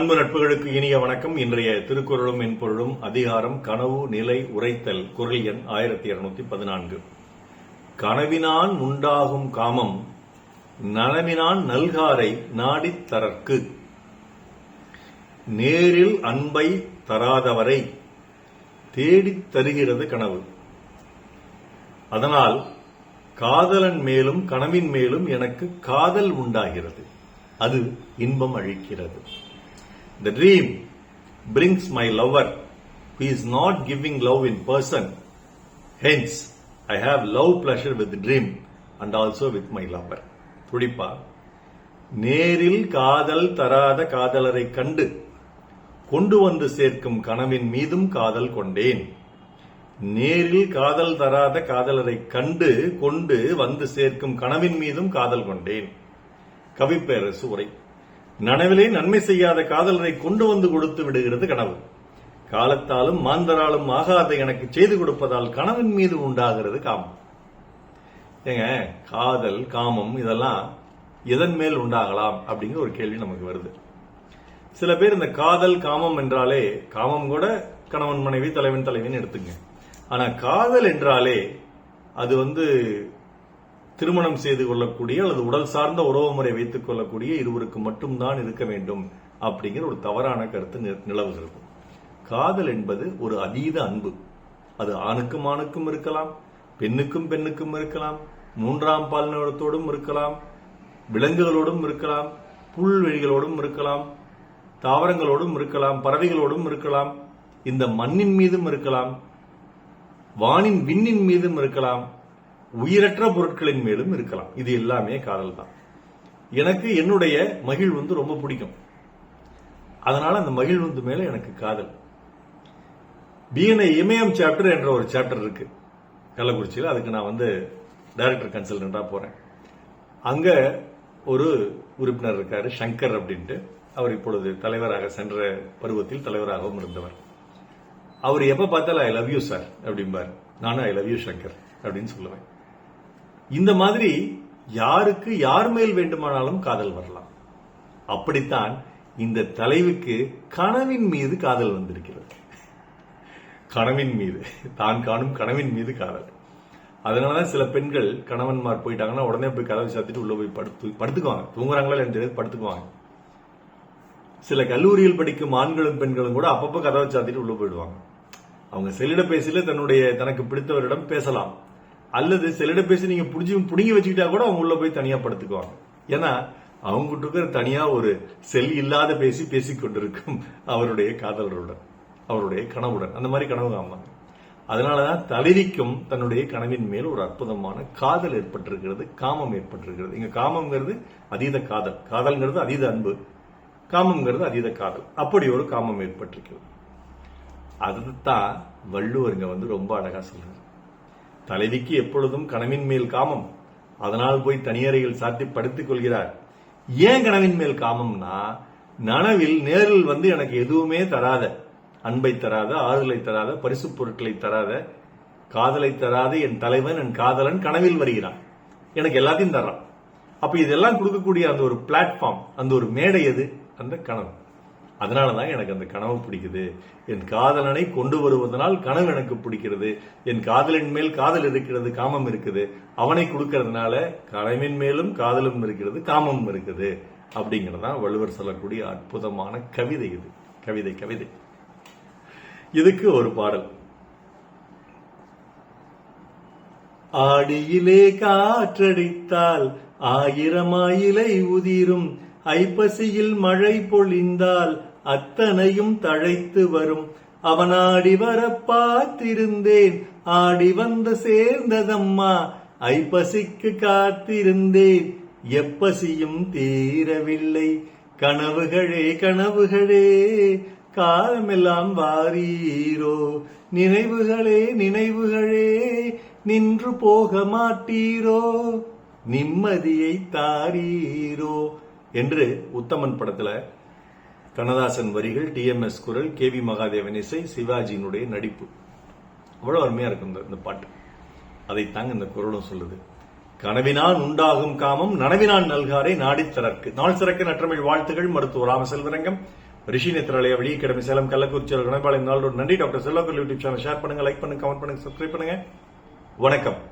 அன்பு நட்புகளுக்கு இனிய வணக்கம். இன்றைய திருக்குறளும் மென்பொருளும் அதிகாரம் கனவு நிலை உரைத்தல் குரல் எண் ஆயிரத்தி இருநூத்தி பதினான்கு. கனவினான் உண்டாகும் காமம் நனவினான் நல்காரை நாடித் தரற்கு நேரில் அன்பை தராதவரை தேடித் தருகிறது கனவு. அதனால் காதலன் மேலும் கனவின் மேலும் எனக்கு காதல் உண்டாகிறது. அது இன்பம் அழிக்கிறது The dream brings my lover who is not giving love in person. Hence, I have love pleasure with the dream and also with my lover. துடிப்பா நேரில் காதல் தராத காதலரை கண்டு கொண்டு வந்து சேர்க்கும் கனவின் மீதும் காதல் கொண்டேன் நேரில் காதல் தராத காதலரை கண்டு கொண்டு வந்து சேர்க்கும் கனவின் மீதும் காதல் கொண்டேன் கவிப்பேரசு உரை நனவிலே நன்மை செய்யாத காதலரை கொண்டு வந்து கொடுத்து விடுகிறது கனவு. காலத்தாலும் மாந்தராலும் ஆகாத எனக்கு செய்து கொடுப்பதால் கனவின் மீது உண்டாகிறது காமம். ஏங்க காதல் காமம் இதெல்லாம் எதன் மேல் உண்டாகலாம் அப்படிங்கிற ஒரு கேள்வி நமக்கு வருது. சில பேர் இந்த காதல் காமம் என்றாலே காமம் கூட கணவன் மனைவி தலைவன் தலைவின்னு எடுத்துங்க. ஆனா காதல் என்றாலே அது வந்து திருமணம் செய்து கொள்ளக்கூடிய அல்லது உடல் சார்ந்த உறவு முறை வைத்துக் கொள்ளக்கூடிய இருவருக்கு மட்டும்தான் இருக்க வேண்டும் அப்படிங்கிற ஒரு தவறான கருத்து நிலவுகிறது. காதல் என்பது ஒரு அதீத அன்பு. அது ஆணுக்கும் ஆணுக்கும் இருக்கலாம் பெண்ணுக்கும் பெண்ணுக்கும் இருக்கலாம் மூன்றாம் பாலினத்தோடும் இருக்கலாம் விலங்குகளோடும் இருக்கலாம் புல்வெளிகளோடும் இருக்கலாம் தாவரங்களோடும் இருக்கலாம் பறவைகளோடும் இருக்கலாம் இந்த மண்ணின் மீதும் இருக்கலாம் வானின் விண்ணின் மீதும் இருக்கலாம் உயிரற்ற பொருட்களின் மேலும் இருக்கலாம். இது எல்லாமே காதல் தான். எனக்கு என்னுடைய மகிழ் வந்து ரொம்ப பிடிக்கும். அதனால அந்த மகிழ்வுந்து மேல எனக்கு காதல். பிஎன்ஐ இமயம் சாப்டர் என்ற ஒரு சாப்டர் இருக்கு. கள்ளக்குறிச்சியில். அதுக்கு நான் வந்து டைரக்டர் கன்சல்டண்டா போறேன். அங்க ஒரு உறுப்பினர் இருக்காரு சங்கர் அப்படின்ட்டு. அவர் இப்பொழுது தலைவராக சென்ற பருவத்தில் தலைவராகவும் இருந்தவர். அவர் எப்ப பார்த்தாலும் ஐ லவ் யூ சார் அப்படிம்பார். நானும் ஐ லவ் யூ சங்கர் அப்படின்னு சொல்லுவேன். இந்த மாதிரி யாருக்கு யார் மேல் வேண்டுமானாலும் காதல் வரலாம். அப்படித்தான் இந்த தலைவுக்கு கனவின் மீது காதல் வந்திருக்கிறது. கனவின் மீது. தான் காணும் கனவின் மீது காதல். அதனாலதான் சில பெண்கள் கணவன்மார் போயிட்டாங்கன்னா உடனே போய் கதவை சாத்திட்டு உள்ள போய் படுத்து படுத்துக்குவாங்க. தூங்குறாங்களா இல்லைன்னு தெரியாது படுத்துக்குவாங்க. சில கல்லூரியில் படிக்கும் ஆண்களும் பெண்களும் கூட அப்பப்போ கதவை சாத்திட்டு உள்ள போயிடுவாங்க. அவங்க செல்லிடப்பேசியில தன்னுடைய தனக்கு பிடித்தவரிடம் பேசலாம். அல்லது செல்லிடப்பேசி நீங்க புடிச்சு புடுங்கி வச்சுக்கிட்டா கூட அவங்க உள்ள போய் தனியா படுத்துக்குவாங்க. ஏன்னா அவங்க இருக்கிற தனியா ஒரு செல் இல்லாத பேசி பேசிக் கொண்டிருக்கும் அவருடைய காதலருடன் அவருடைய கனவுடன் அந்த மாதிரி கனவு காமாங்க அதனாலதான் தலைவிக்கும் தன்னுடைய கனவின் மேல் ஒரு அற்புதமான காதல் ஏற்பட்டிருக்கிறது காமம் ஏற்பட்டிருக்கிறது. இங்க காமம்ங்கிறது அதீத காதல். காதல்ங்கிறது அதீத அன்பு. காமம்ங்கிறது அதீத காதல். அப்படி ஒரு காமம் ஏற்பட்டிருக்கிறது. அதுதான் வள்ளுவருங்க வந்து ரொம்ப அழகா சொல்றாரு தலைவிக்கு எப்பொழுதும் கனவின் மேல் காமம். அதனால் போய் தனியறையில் சாத்தி படுத்துக் கொள்கிறார். ஏன் கனவின் மேல் காமம்னா நனவில் நேரில் வந்து எனக்கு எதுவுமே தராத அன்பை தராத ஆறுதலை தராத பரிசு பொருட்களை தராத காதலை தராத என் தலைவன் என் காதலன் கனவில் வருகிறான். எனக்கு எல்லாத்தையும் தர்றான். அப்ப இதெல்லாம் கொடுக்கக்கூடிய அந்த ஒரு பிளாட்ஃபார்ம் அந்த ஒரு மேடை எது? அந்த கனவு. அதனாலதான் எனக்கு அந்த கனவு பிடிக்குது. என் காதலனை கொண்டு வருவதனால் கனவு எனக்கு பிடிக்கிறது. என் காதலின் மேல் காதல் இருக்கிறது காமம் இருக்குது. அவனை கொடுக்கறதுனால கனவின் மேலும் காதலும் இருக்கிறது காமமும் இருக்குது. அப்படிங்கறதான் வள்ளுவர் சொல்லக்கூடிய அற்புதமான கவிதை இது. கவிதை கவிதை. இதுக்கு ஒரு பாடல். ஆடியிலே காற்றடித்தால் ஆயிரம் ஆயிலை உதிரும். ஐப்பசியில் மழை பொழிந்தால் அத்தனையும் தழைத்து வரும். அவன் ஆடி வர பார்த்திருந்தேன். ஆடி வந்து சேர்ந்ததம்மா ஐப்பசிக்கு காத்திருந்தேன். எப்பசியும் தீரவில்லை. கனவுகளே கனவுகளே காலமெல்லாம் வாரீரோ. நினைவுகளே நினைவுகளே நின்று போக மாட்டீரோ. நிம்மதியை தாரீரோ. என்று உத்தமன் படத்துல கண்ணதாசன் வரிகள் டிஎம்எஸ் குரல் கே வி மகாதேவன் இசை சிவாஜியினுடைய நடிப்பு. அவ்வளவு அருமையா இருக்கும் இந்த- பாட்டு. அதை அதைத்தாங்க இந்த குரலும் சொல்லுது. கனவினால் உண்டாகும் காமம் நனவினால் நல்காரை நாடித்தரக்கு நாள் சிறக்க நற்றமிழ் வாழ்த்துகள் மருத்துவ ராமசெல்வரங்கம். ரிஷி நேத்ராலயா வெளியே கிடமை சேலம் கள்ளக்குறிச்சி கணபாளையம் நாளோடு நன்றி டாக்டர் செல்லோக்கர் யூடியூப் சேனல். ஷேர் பண்ணுங்க லைக் பண்ணுங்க கமெண்ட் பண்ணுங்க சப்ஸ்கிரைப் பண்ணுங்க. வணக்கம்.